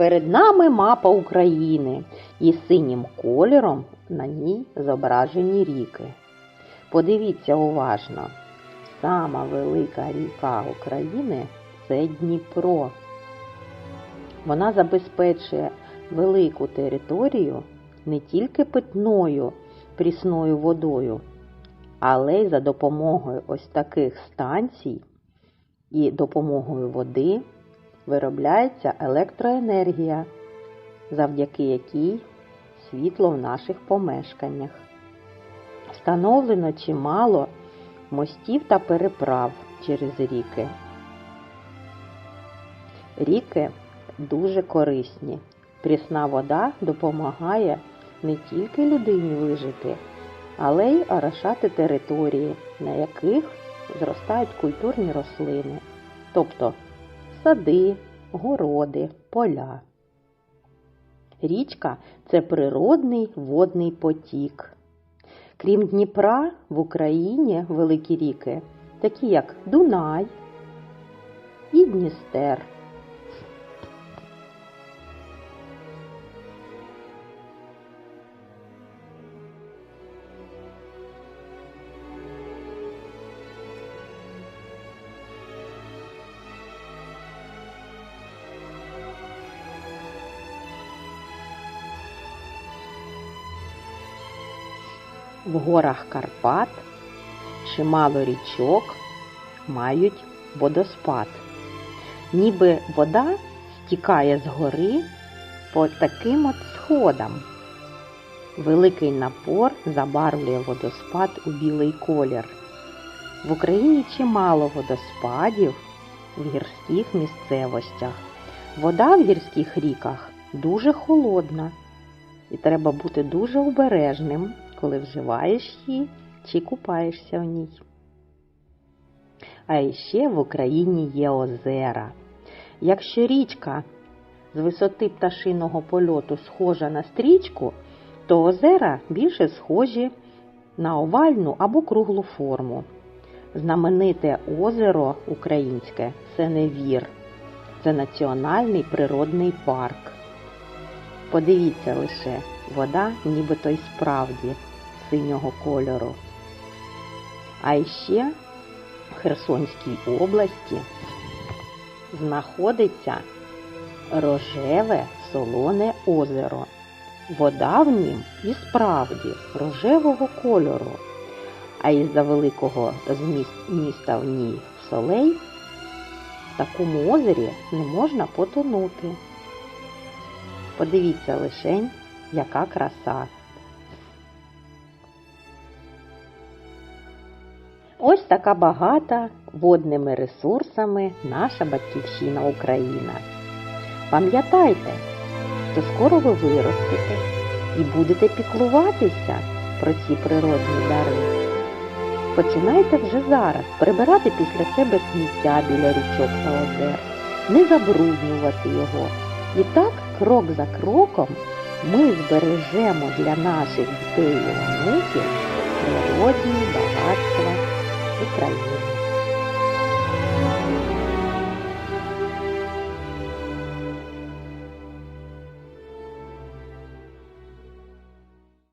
Перед нами мапа України і синім кольором на ній зображені ріки. Подивіться уважно. Сама велика ріка України це Дніпро. Вона забезпечує велику територію не тільки питною прісною водою, але й за допомогою ось таких станцій і допомогою води виробляється електроенергія, завдяки якій світло в наших помешканнях. Встановлено чимало мостів та переправ через ріки. Ріки дуже корисні. Прісна вода допомагає не тільки людині вижити, але й орошати території, на яких зростають культурні рослини, тобто сади, городи, поля. Річка це природний водний потік. Крім Дніпра, в Україні великі ріки, такі як Дунай і Дністер. В горах Карпат чимало річок мають водоспад. Ніби вода стікає з гори по таким от сходам. Великий напор забарвлює водоспад у білий колір. В Україні чимало водоспадів в гірських місцевостях. Вода в гірських ріках дуже холодна, і треба бути дуже обережним, коли вживаєш її чи купаєшся в ній. А ще в Україні є озера. Якщо річка з висоти пташиного польоту схожа на стрічку, то озера більше схожі на овальну або круглу форму. Знамените озеро українське Сеневір. Це національний природний парк. Подивіться лише, вода нібито й справді синього кольору. А ще в Херсонській області знаходиться рожеве солоне озеро. Вода в нім і справді рожевого кольору, а із-за великого зміста в ній солей в такому озері не можна потонути. Подивіться лишень, яка краса. Ось така багата водними ресурсами наша батьківщина Україна. Пам'ятайте, що скоро ви виростете і будете піклуватися про ці природні дари. Починайте вже зараз прибирати після себе сміття біля річок та озер, не забруднювати його. І так, крок за кроком, ми збережемо для наших дітей і онуків природні багатства України.